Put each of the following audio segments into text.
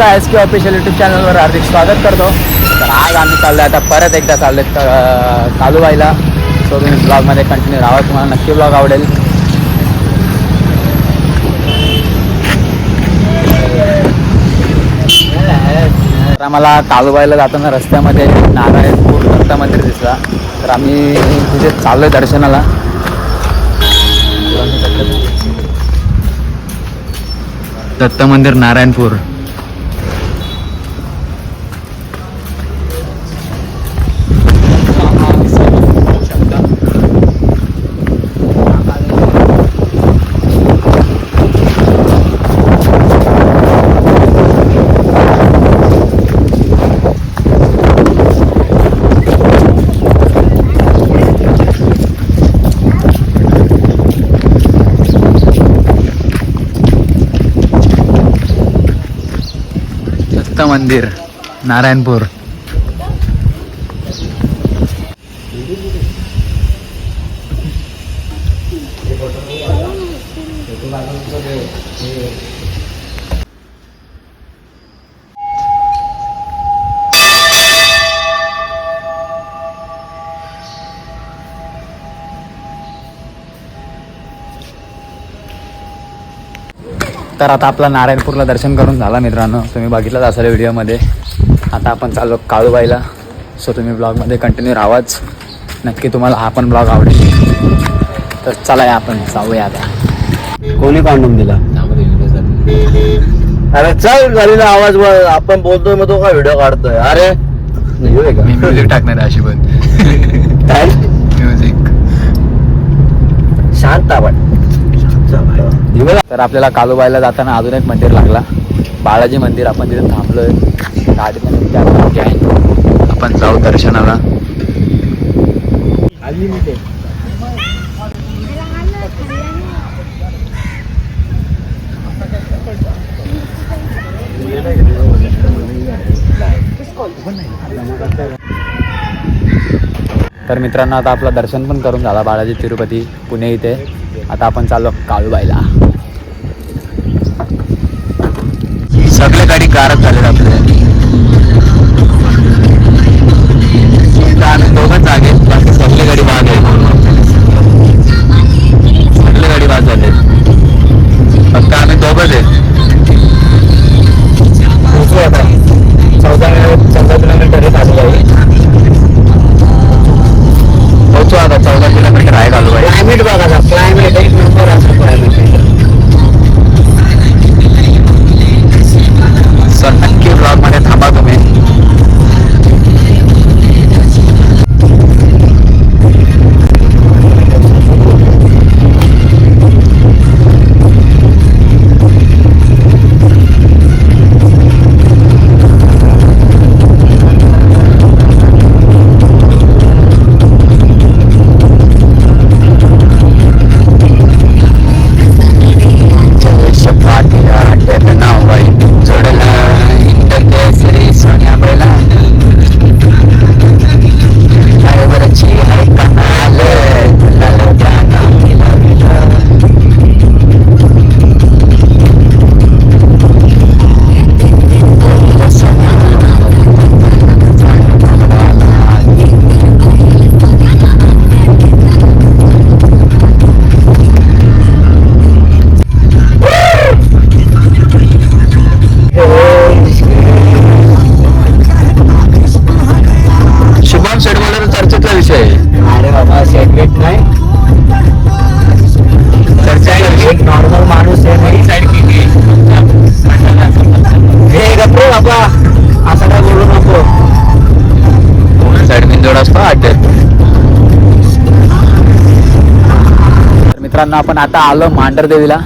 तुमचं एस के official YouTube चॅनलवर हार्दिक स्वागत करतो. तर आज आम्ही चाललो आता परत एकदा चाललो आहे कालूबाईला. सो तुम्ही ब्लॉगमध्ये कंटिन्यू राहा तुम्हाला नक्की ब्लॉग आवडेल. तर आम्हाला कालूबाईला जाताना रस्त्यामध्ये नारायणपूर दत्त मंदिर दिसला. तर आम्ही तिथे चाललो आहे दर्शनाला. दत्त मंदिर नारायणपूर. दत्त मंदिर नारायणपूर. तर आता आपला नारायणपूरला दर्शन करून झाला मित्रांनो. तुम्ही बघितलंच असाल व्हिडिओमध्ये. आता आपण चाललो काळूबाईला. सो तुम्ही ब्लॉगमध्ये कंटिन्यू राहाच नक्की तुम्हाला हा पण ब्लॉग आवडेल. तर चला या आपण जाऊया आता. कोणी कांडून दिला? अरे चल गाडीला आवाज आपण बोलतोय मग तो काय व्हिडिओ काढतोय? अरे नाही होय का? मी म्युझिक टाकणार आहे अशी पण. काय? म्युझिक शांत तर आपल्याला कालूबाईला जाताना अजून एक मंदिर लागला. बालाजी मंदिर आपण तिथे थांबलोय. गाडीमध्ये कॅमेरा आहे. आपण जाऊ दर्शनाला. तर मित्रांनो आता आपलं दर्शन पण करून झाला. बालाजी तिरुपती पुणे इथे. आता आपण चाललो काळूबाईला. सगळे गाडी कारच झालेत आपले. मित्रांनो आपण आता आलो मांढर देवीला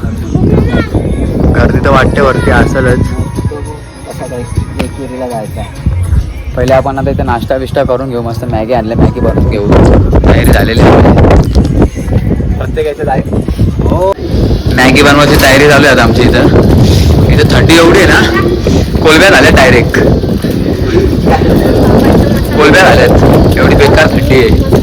गर्दी तर वाटते वरती असेलच पहिले आपण आता इथे नाश्ता बिष्टा करून घेऊ मस्त मॅगी आणले मॅगी बनवून घेऊ. तयारी झालेली आहे. प्रत्येकाचे हो. मॅगी बनवायची तयारी चालू आहे आता आमची इथं. इथं थंडी एवढी आहे ना कोलब्या झाल्या डायरेक्ट कोलब्या झाल्यात. एवढी बेकार थंडी आहे.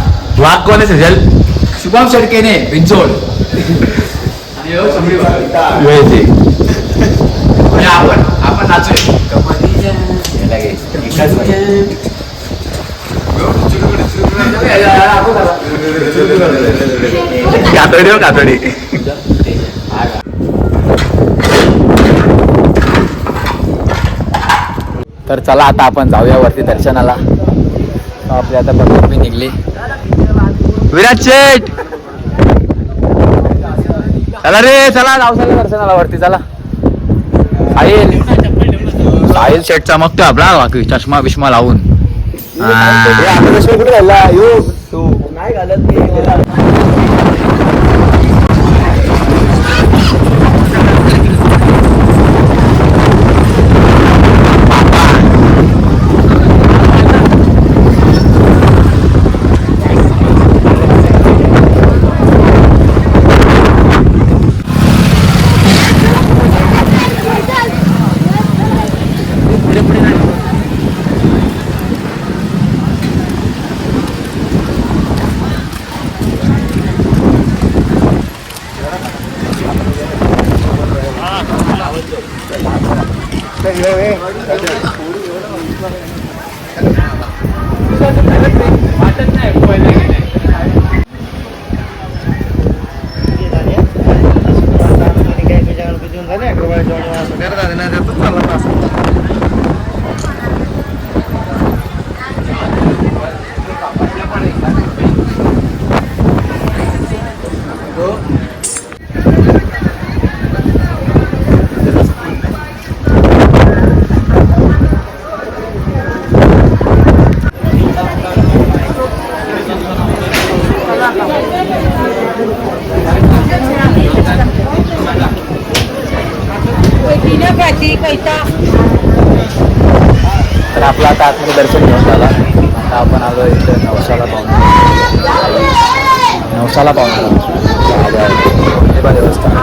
वाघ कोण आहे सिजल शुभम शेडकेने आणि. आणि आपण आपण नाचूया कातडी हो कातडी तर चला आता आपण जाऊया वरती दर्शनाला. आपली आता बघ मी निघली. विराट शेठ. चला रे चला जाऊसाला दर्शनाला वरती चला. साहिल. साहिल शेठ चमकतो आपला बाकी चष्मा बिष्मा लावून. कुठे घालला यो तू नाही घालत मी तर आपलं आता आतमध्ये दर्शन घेऊन झाला. आता आपण आलो इथं नवसाला पाहून. नवसाला पाहून हे देवस्थान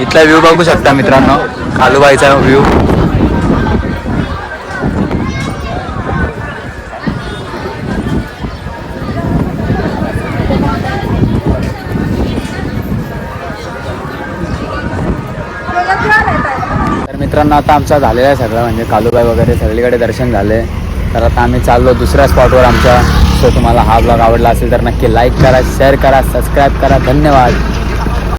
इथला व्ह्यू बघू शकता मित्रांनो. कालूबाईचा व्ह्यू. मित्रांनो आता आमचा झालेला आहे सगळं. म्हणजे कालूबाई वगैरे सगळीकडे दर्शन झाले. तर आता आम्ही चाललो दुसऱ्या स्पॉटवर आमच्या. सो तुम्हाला हा ब्लॉग आवडला असेल तर नक्की लाईक करा शेअर करा सबस्क्राईब करा. धन्यवाद.